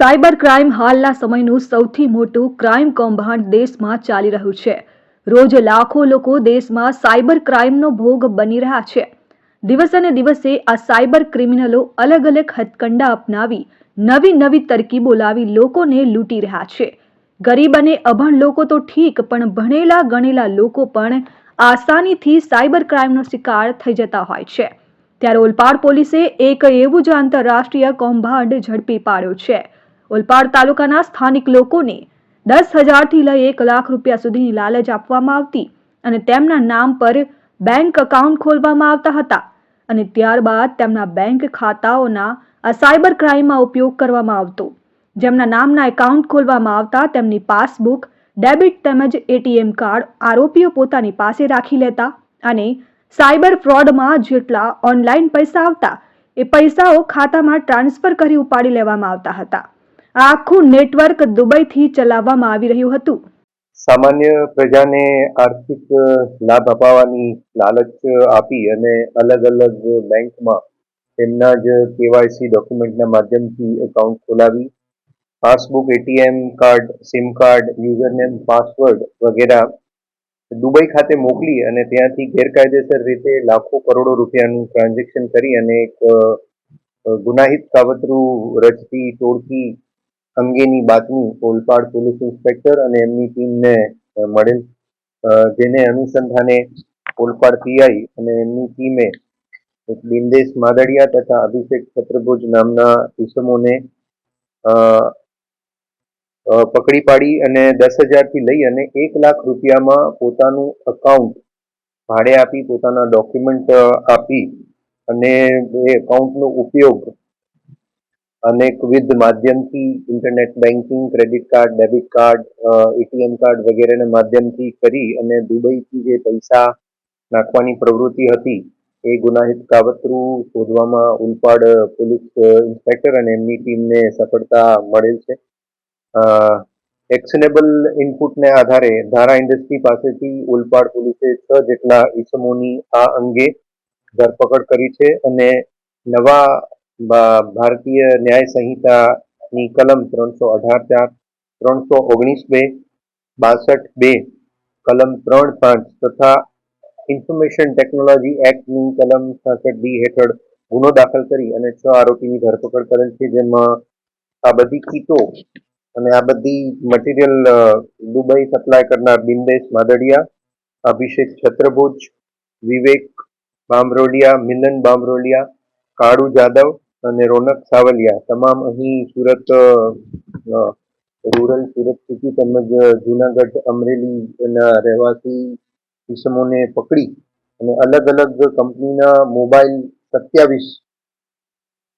Cyber crime હાલના સમયનું સૌથી મોટું ક્રાઇમ કૌભાંડ દેશમાં ચાલી રહ્યું છે. રોજ લાખો લોકો દેશમાં સાયબર ક્રાઇમનો ભોગ બની રહ્યા છે. દિવસે ને દિવસે આ સાયબર ક્રિમિનલો અલગ અલગ હથકંડા અપનાવી, નવી નવી તરકીબો લાવી લોકોને લૂંટી રહ્યા છે. ગરીબ અને અભણ લોકો તો ઠીક, પણ ભણેલા ગણેલા લોકો પણ આસાનીથી સાયબર ક્રાઇમનો શિકાર થઈ જતા હોય છે. ત્યારે ઓલપાડ પોલીસે એક એવું જ આંતરરાષ્ટ્રીય કૌભાંડ ઝડપી પાડ્યો છે. ઓલપાડ તાલુકાના સ્થાનિક લોકોને દસ હજારથી લઈ એક લાખ રૂપિયા સુધીની લાલચ આપવામાં આવતી અને તેમના નામ પર બેંક એકાઉન્ટ ખોલવામાં આવતા હતા અને ત્યારબાદ તેમના બેંક ખાતાઓના આ સાયબર ક્રાઇમમાં ઉપયોગ કરવામાં આવતો. જેમના નામના એકાઉન્ટ ખોલવામાં આવતા તેમની પાસબુક, ડેબિટ તેમજ એટીએમ કાર્ડ આરોપીઓ પોતાની પાસે રાખી લેતા અને સાયબર ફ્રોડમાં જેટલા ઓનલાઈન પૈસા આવતા, એ પૈસાઓ ખાતામાં ટ્રાન્સફર કરી ઉપાડી લેવામાં આવતા હતા. આખું નેટવર્ક દુબઈથી ચલાવવામાં આવી રહ્યું હતું. સામાન્ય પ્રજાને આર્થિક લાભ અપાવવાની લાલચ આપી અને અલગ અલગ બેંકમાં તેમના જ કેવાયસી ડોક્યુમેન્ટના માધ્યમથી એકાઉન્ટ ખોલાવી, passbook, ATM card, SIM card, username, password વગેરે દુબઈ ખાતે મોકલી અને ત્યાંથી ગેરકાયદેસર રીતે લાખો કરોડો રૂપિયાનું ટ્રાન્ઝેક્શન કરી અને એક ગુનાહિત કાવતરું રચતી ટોળકી અંગેની બાતમી ઓલપાડ પોલીસ ઇન્સ્પેક્ટર અને એમની ટીમને મળેલ જેને અનુસંધાને ઓલપાડ પીઆઈ અને એમની ટીમે એક બિંદેશ માદડિયા તથા અભિષેક છત્રભુજ નામના ઇસમોને પકડી પાડી અને દસ હજારથી લઈ અને એક લાખ રૂપિયામાં પોતાનું અકાઉન્ટ ભાડે આપી, પોતાના ડોક્યુમેન્ટ આપી અને એ એકાઉન્ટનો ઉપયોગ અનેકવિધ માધ્યમથી internet banking credit card debit card ATM card વગેરેના માધ્યમથી કરી અને દુબઈથી જે પૈસા નાખવાની પ્રવૃત્તિ હતી એ ગુનાહિત કાવતરું શોધવામાં ઉલપાડ પોલીસ ઇન્સ્પેક્ટર અને એમની ટીમને સફળતા મળેલ છે. એક્શનેબલ ઇનપુટને આધારે ધારા ઇન્ડસ્ટ્રી પાસેથી ઉલપાડ પોલીસે છ જેટલા ઈસમોની આ અંગે ધરપકડ કરી છે અને નવા ભારતીય ન્યાય સંહિતાની કલમ ત્રણસો અઢાર ચાર, ત્રણસો ઓગણીસ બે, બાસઠ બે, કલમ ત્રણ પાંચ તથા ઇન્ફોર્મેશન ટેકનોલોજી એક્ટની કલમ છાસઠ બી હેઠળ ગુનો દાખલ કરી અને છ આરોપીની ધરપકડ કરેલ છે, જેમાં આ બધી કીટો અને આ બધી મટીરિયલ દુબઈ સપ્લાય કરનાર બિંદેશ માદડિયા, અભિષેક છત્રભુજ, વિવેક બામરોલિયા, મિલન બામરોલિયા, કાળુ જાદવ અને રોનક સાવલિયા, તમામ અહીં સુરત રૂરલ સુરત સિટી તેમજ જુનાગઢ અમરેલીના રહેવાસી કિસમોને પકડી અને અલગ અલગ કંપનીના મોબાઈલ સત્યાવીસ,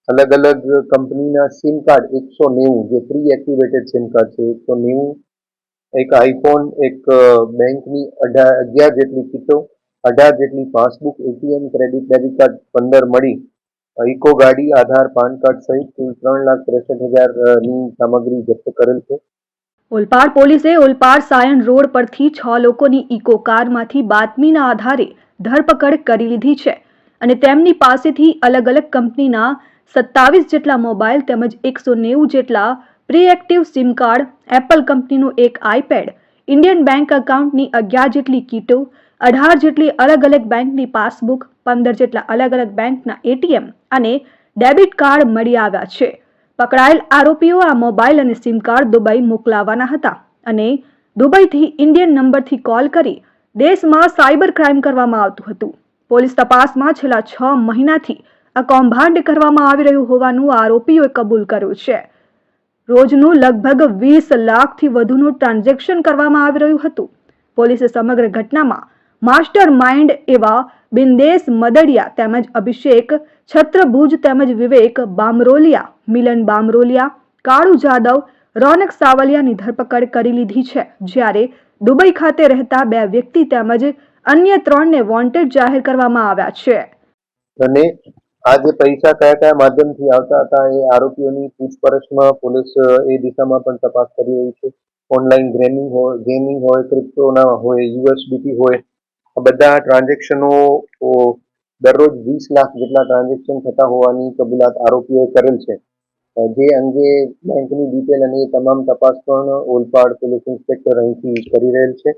અલગ અલગ કંપનીના સિમ કાર્ડ એકસો નેવું, જે પ્રી એક્ટિવેટેડ સિમ કાર્ડ છે, એકસો નેવું, એક આઈફોન, એક બેંકની અઢાર અગિયાર જેટલી કીટો, અઢાર જેટલી passbook, ATM, credit, debit card પંદર મળી. ઇકો ગાડી, આધાર, પાન કાર્ડ સહિત કુલ ત્રણ લાખ ત્રેસઠ હજારની સામગ્રી જપ્ત કરેલ છે. ઓલપાડ પોલીસે ઓલપાડ સાયણ રોડ પરથી છ લોકોની ઇકો કારમાંથી બાતમીના આધારે ધરપકડ કરી લીધી છે અને તેમની પાસેથી અલગ અલગ કંપનીના સત્તાવીસ જેટલા મોબાઈલ તેમજ એકસો નેવું જેટલા પ્રીએક્ટિવ સિમ કાર્ડ, એપલ કંપનીનું એક આઈપેડ, ઇન્ડિયન બેંક એકાઉન્ટની અગિયાર જેટલી કીટો અઢાર જેટલી અલગ અલગ બેંકની પાસબુક, પંદર જેટલા અલગ અલગ બેંકના એટીએમ અને ડેબિટ કાર્ડ મળી આવ્યા છે. પકડાયેલ આરોપીઓ આ મોબાઈલ અને સિમ કાર્ડ દુબઈ મોકલાવાના હતા અને દુબઈથી ઇન્ડિયન નંબરથી કોલ કરી દેશમાં સાયબર ક્રાઇમ કરવામાં આવતું હતું. પોલીસ તપાસમાં છેલ્લા છ મહિનાથી આ કૌભાંડ કરવામાં આવી રહ્યું હોવાનું આરોપીઓએ કબૂલ કર્યું છે. રોજનું લગભગ વીસ લાખથી વધુનું ટ્રાન્ઝેક્શન કરવામાં આવી રહ્યું હતું. પોલીસે સમગ્ર ઘટનામાં માસ્ટર માઇન્ડ એવા બિંદેશ મદડિયા તેમજ અભિષેક, છત્રભુજ તેમજ વિવેક બામરોલિયા, મિલન બામરોલિયા, કાળુ જાદવ, રોનક સાવલિયાની ધરપકડ કરી લીધી છે. જ્યારે દુબઈ ખાતે રહેતા બે વ્યક્તિ તેમજ અન્ય ત્રણને વોન્ટેડ જાહેર કરવામાં આવ્યા છે. અને આ જે પૈસા કયા કયા માધ્યમથી આવતા હતા એ આરોપીઓની પૂછપરછમાં પોલીસ એ દિશામાં પણ તપાસ કરી રહી છે. ઓનલાઈન ગેમિંગ હોય ગેમિંગ હોય, ક્રિપ્ટોના હોય યુએસડીટી હોય આ બધા ટ્રાન્ઝેક્શનો દરરોજ વીસ લાખ જેટલા ટ્રાન્ઝેક્શન થતા હોવાની કબૂલાત આરોપીઓએ કરેલ છે. જે અંગે બેંકની ડિટેલ અને એ તમામ તપાસ પણ ઓલપાડ પોલીસ ઇન્સ્પેક્ટર અહીંથી કરી રહેલ છે.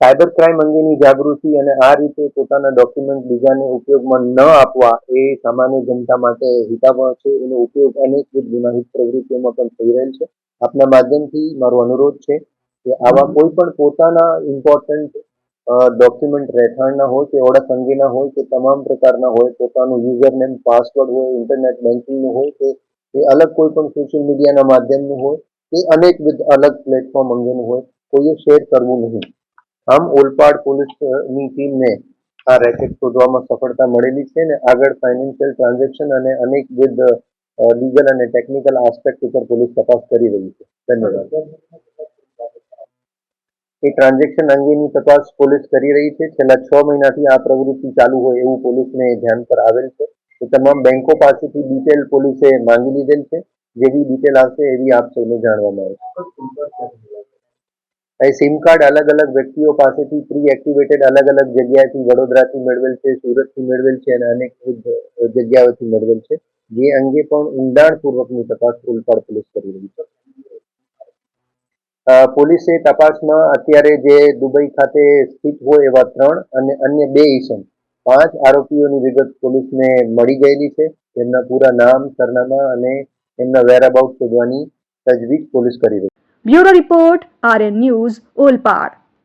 સાયબર ક્રાઇમ અંગેની જાગૃતિ અને આ રીતે પોતાના ડોક્યુમેન્ટ બીજાને ઉપયોગમાં ન આપવા એ સામાન્ય જનતા માટે હિતાવહ છે. એનો ઉપયોગ અનેકવિધ ગુનાહિત પ્રવૃત્તિઓમાં પણ થઈ રહેલ છે. આપના માધ્યમથી મારો અનુરોધ છે કે આવા કોઈ પણ પોતાના ઇમ્પોર્ટન્ટ ડોક્યુમેન્ટ રહેઠાણના હોય કે ઓળખ અંગેના હોય કે તમામ પ્રકારના હોય, પોતાનું યુઝર નેમ પાસવર્ડ હોય ઇન્ટરનેટ બેન્કિંગનું હોય કે એ અલગ કોઈ પણ સોશિયલ મીડિયાના માધ્યમનું હોય કે અનેકવિધ અલગ પ્લેટફોર્મ અંગેનું હોય, કોઈએ શેર કરવું નહીં. આમ ઓલપાડ પોલીસની ટીમને આ રેકેટ શોધવામાં સફળતા મળેલી છે અને આગળ ફાઇનાન્શિયલ ટ્રાન્ઝેક્શન અને અનેકવિધ લીગલ અને ટેકનિકલ આસ્પેક્ટ ઉપર પોલીસ તપાસ કરી રહી છે. ધન્યવાદ. એ ટ્રાન્ઝેક્શન અંગેની તપાસ પોલીસ કરી રહી છે. છેલ્લા છ મહિનાથી આ પ્રવૃત્તિ ચાલુ હોય એવું પોલીસને ધ્યાન પર આવેલ છે. એ તમામ બેંકો પાસેથી ડિટેલ પોલીસે માંગી લીધેલ છે. જેવી ડિટેલ આવશે એવી આપ સૌને જાણવામાં આવશે. એ સિમ કાર્ડ અલગ અલગ વ્યક્તિઓ પાસેથી પ્રી એક્ટિવેટેડ અલગ અલગ જગ્યાએથી વડોદરાથી મેળવેલ છે, સુરતથી મેળવેલ છે અને અનેક જગ્યાઓથી મેળવેલ છે. જે અંગે પણ ઊંડાણપૂર્વકની તપાસ ઉલપાડ પોલીસ કરી રહી છે. પોલીસે તપાસમાં અત્યારે જે દુબઈ ખાતે સ્થિત હોય એવા ત્રણ અને અન્ય બે ઈસમ, પાંચ આરોપીઓની વિગત પોલીસને મળી ગયેલી છે. તેમના પૂરા નામ, સરનામા અને એમના વેરાબાઉટ શોધવાની તજવીજ પોલીસ કરી રહી bureau report RN news Olpad.